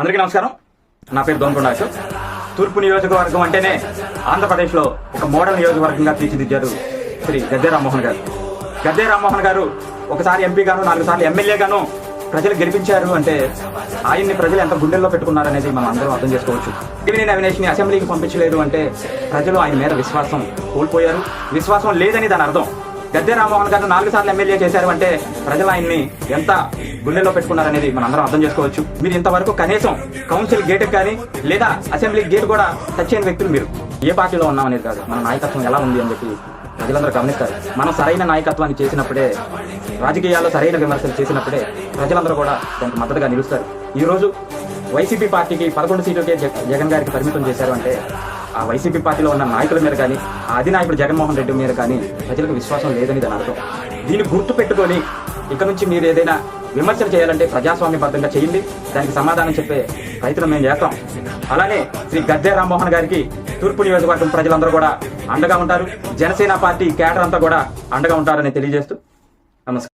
అందరికీ నమస్కారం. నా పేరు దోమకొండ అశోక్. తూర్పు నియోజకవర్గం అంటేనే ఆంధ్రప్రదేశ్లో ఒక మోడల్ నియోజకవర్గంగా తీర్చిదిద్దారు శ్రీ గద్దె రామ్మోహన్ గారు. గద్దె రామ్మోహన్ గారు ఒకసారి ఎంపీగాను నాలుగు సార్లు ఎమ్మెల్యేగాను ప్రజలు గెలిపించారు అంటే ఆయన్ని ప్రజలు ఎంత గుండెల్లో పెట్టుకున్నారనేది మనం అందరం అర్థం చేసుకోవచ్చు. టీవీ అవినేష్ని అసెంబ్లీకి పంపించలేదు అంటే ప్రజలు ఆయన మీద విశ్వాసం కోల్పోయారు. విశ్వాసం లేదని దాని అర్థం గద్దె రామ్మోహన్ గారు నాలుగు సార్లు ఎమ్మెల్యే చేశారు అంటే ప్రజలు ఆయన్ని ఎంత గుండెల్లో పెట్టుకున్నారనేది మనం అందరం అర్థం చేసుకోవచ్చు. మీరు ఇంతవరకు కనీసం కౌన్సిల్ గేట్ కానీ లేదా అసెంబ్లీ గేట్ కూడా టచ్ అయిన వ్యక్తులు మీరు. ఏ పార్టీలో ఉన్నాం అనేది కాదు. మన నాయకత్వం ఎలా ఉంది అని చెప్పి ప్రజలందరూ గమనిస్తారు. మనం సరైన నాయకత్వాన్ని చేసినప్పుడే రాజకీయాల్లో సరైన విమర్శలు చేసినప్పుడే ప్రజలందరూ కూడా దానికి మద్దతుగా నిలుస్తారు. ఈ రోజు వైసీపీ పార్టీకి పదకొండు సీట్లకే జగ- జగన్ గారికి పరిమితం చేశారు అంటే ఆ వైసీపీ పార్టీలో ఉన్న నాయకుల మీద కానీ ఆ అధినాయకుడు జగన్మోహన్ రెడ్డి మీద కానీ ప్రజలకు విశ్వాసం లేదని దాని అర్థం. దీన్ని గుర్తు పెట్టుకొని ఇక నుంచి మీరు ఏదైనా విమర్శలు చేయాలంటే ప్రజాస్వామ్యబద్ధంగా చేయండి. దానికి సమాధానం చెప్పే రైతులు మేము చేస్తాం. అలానే శ్రీ గద్దె రామ్మోహన్ గారికి తూర్పు నియోజకవర్గం ప్రజలందరూ కూడా అండగా ఉంటారు. జనసేన పార్టీ కేటర్ అంతా కూడా అండగా ఉంటారని తెలియజేస్తూ నమస్కారం.